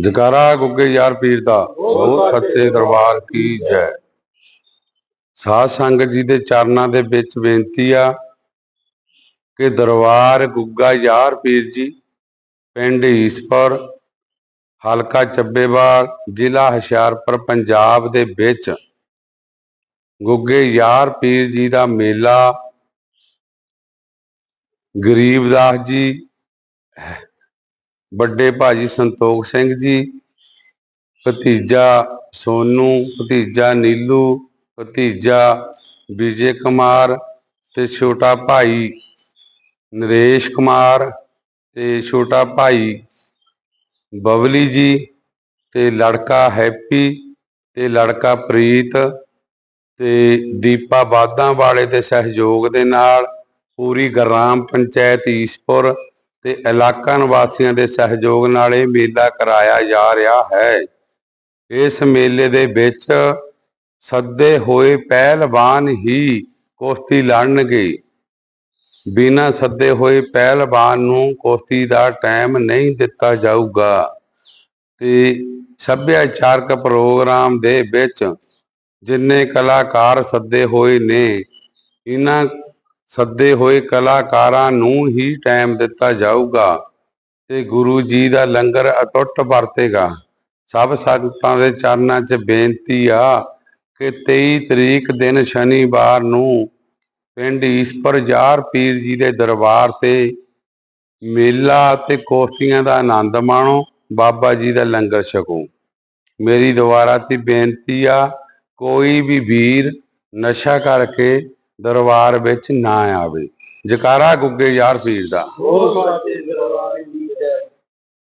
ਜਕਾਰਾ ਗੁੱਗੇ ਯਾਰ ਪੀਰ ਦਾ, ਬਹੁਤ ਸੱਚੇ ਦਰਬਾਰ ਕੀ ਜੈ। ਸਾਧ ਸੰਗਤ ਜੀ ਦੇ ਚਰਨਾਂ ਦੇ ਵਿੱਚ ਬੇਨਤੀ ਆ ਕਿ ਦਰਬਾਰ ਗੁੱਗਾ ਯਾਰ ਪੀਰ ਜੀ, ਪਿੰਡ ਈਸਪੁਰ, ਹਲਕਾ ਚੱਬੇਵਾਲ, ਜ਼ਿਲ੍ਹਾ ਹੁਸ਼ਿਆਰਪੁਰ, ਪੰਜਾਬ ਦੇ ਵਿੱਚ ਗੁੱਗੇ ਯਾਰ ਪੀਰ ਜੀ ਦਾ ਮੇਲਾ, ਗਰੀਬਦਾਸ ਜੀ ਵੱਡੇ ਭਾਜੀ ਸੰਤੋਖ ਸਿੰਘ ਜੀ, ਭਤੀਜਾ ਸੋਨੂ, ਭਤੀਜਾ ਨੀਲੂ, ਭਤੀਜਾ ਵਿਜੇ ਕੁਮਾਰ ਤੇ ਛੋਟਾ ਭਾਈ ਨਰੇਸ਼ ਕੁਮਾਰ ਤੇ ਛੋਟਾ ਭਾਈ ਬਬਲੀ ਜੀ ਤੇ ਲੜਕਾ ਹੈਪੀ ਤੇ ਲੜਕਾ ਪ੍ਰੀਤ ਤੇ ਦੀਪਾ ਬਾਦਾਂ ਵਾਲੇ ਦੇ ਸਹਿਯੋਗ ਦੇ ਨਾਲ ਪੂਰੀ ਗ੍ਰਾਮ ਪੰਚਾਇਤ ਈਸਪੁਰ ਤੇ ਇਲਾਕਾ ਨਿਵਾਸੀਆਂ ਦੇ ਸਹਿਯੋਗ ਨਾਲ ਇਹ ਮੇਲਾ ਕਰਾਇਆ ਜਾ ਰਿਹਾ ਹੈ। ਇਸ ਮੇਲੇ ਦੇ ਵਿੱਚ ਸੱਦੇ ਹੋਏ ਪਹਿਲਵਾਨ ਹੀ ਕੁਸ਼ਤੀ ਲੜਨਗੇ। ਬਿਨਾਂ ਸੱਦੇ ਹੋਏ ਪਹਿਲਵਾਨ ਨੂੰ ਕੁਸ਼ਤੀ ਦਾ ਟਾਈਮ ਨਹੀਂ ਦਿੱਤਾ ਜਾਊਗਾ। ਤੇ ਸੱਭਿਆਚਾਰਕ ਪ੍ਰੋਗਰਾਮ ਦੇ ਵਿੱਚ ਜਿੰਨੇ ਕਲਾਕਾਰ ਸੱਦੇ ਹੋਏ ਨੇ, ਇਹਨਾਂ ਸੱਦੇ ਹੋਏ ਕਲਾਕਾਰਾਂ ਨੂੰ ਹੀ ਟਾਈਮ ਦਿੱਤਾ ਜਾਊਗਾ ਤੇ ਗੁਰੂ ਜੀ ਦਾ ਲੰਗਰ ਅਟੁੱਟ ਵਰਤੇਗਾ। ਸਭ ਸੰਗਤਾਂ ਦੇ ਚਰਨਾਂ 'ਚ ਬੇਨਤੀ ਆ ਕਿ 23 ਤਰੀਕ ਦਿਨ ਸ਼ਨੀਵਾਰ ਨੂੰ ਪਿੰਡ ਈਸਪੁਰ ਯਾਰ ਪੀਰ ਜੀ ਦੇ ਦਰਬਾਰ ਤੇ ਮੇਲਾ ਤੇ ਕੋਸ਼ਤੀਆਂ ਦਾ ਆਨੰਦ ਮਾਣੋ, ਬਾਬਾ ਜੀ ਦਾ ਲੰਗਰ ਛਕੋ। ਮੇਰੀ ਦੁਆਰਾ ਤੇ ਬੇਨਤੀ ਆ, ਕੋਈ ਵੀ ਵੀਰ ਨਸ਼ਾ ਕਰਕੇ ਦਰਬਾਰ ਵਿੱਚ ਨਾ ਆਵੇ। ਜਕਾਰਾ ਗੁੱਗੇ ਯਾਰ ਪੀਰ ਦਾ। ਉਹ ਸਾਚੇ ਦਰਬਾਰ